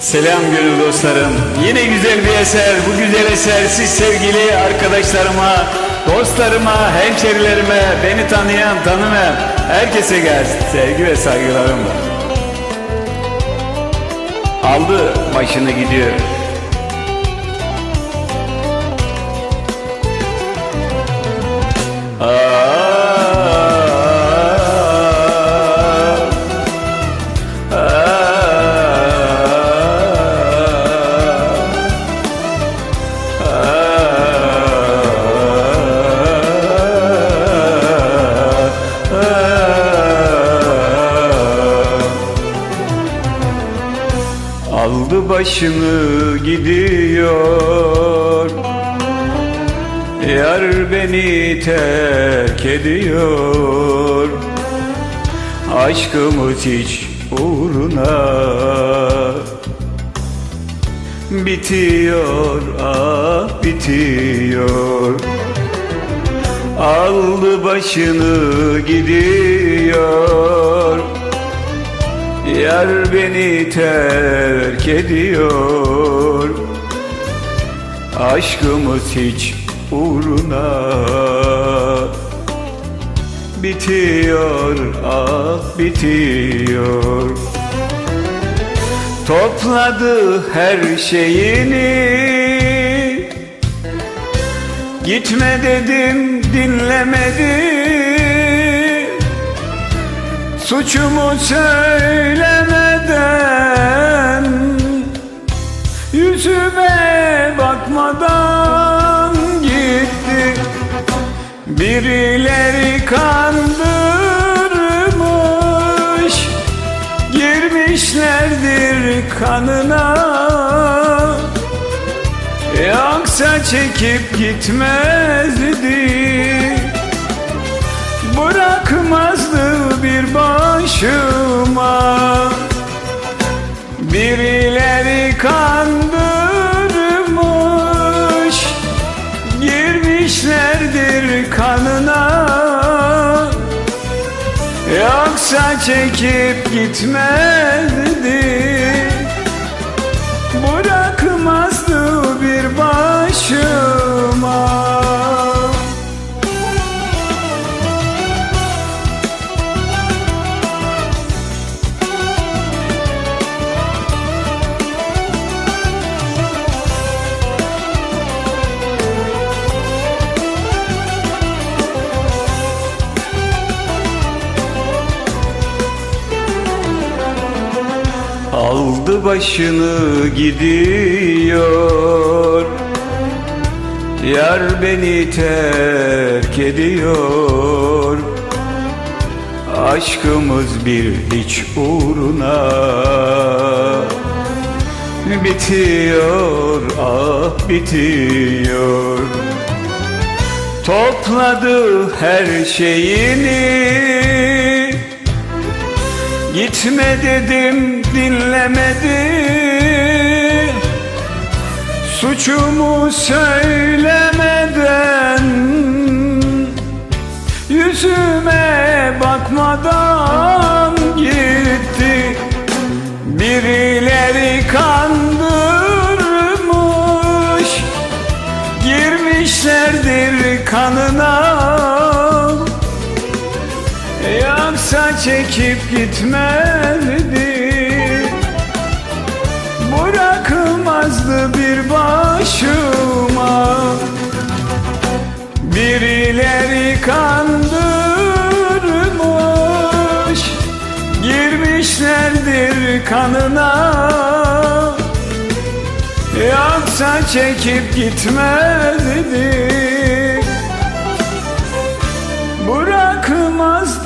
Selam gönül dostlarım. Yine güzel bir eser. Bu güzel eser siz sevgili arkadaşlarıma, dostlarıma, hemşerilerime, beni tanıyan, tanımayan herkese gelsin. Sevgi ve saygılarımla. Aldı başını gidiyor. Aldı başını gidiyor. Yar beni terk ediyor. Aşkımız hiç uğruna Bitiyor ah bitiyor. Aldı başını gidiyor Yar beni terk ediyor. Aşkımız hiç uğruna Bitiyor ah bitiyor. Topladı her şeyini. Gitme dedim dinlemedi Suçumu söylemeden Yüzüme bakmadan gitti. Birileri kandırmış Girmişlerdir kanına. Yoksa çekip gitmezdi Yoksa çekip gitmezdi Bırakmazdı Aldı başını gidiyor. Yar beni terk ediyor. Aşkımız bir hiç uğruna Bitiyor ah bitiyor. Topladı her şeyini Gitme dedim dinlemedi. Suçumu söylemeden Yüzüme bakmadan gitti. Birileri kandırmış Girmişlerdir kanına Yoksa çekip gitmezdi Bırakmazdı bir başıma. Birileri kandırmış Girmişlerdir kanına. Yoksa çekip gitmezdi. Bırakmazdı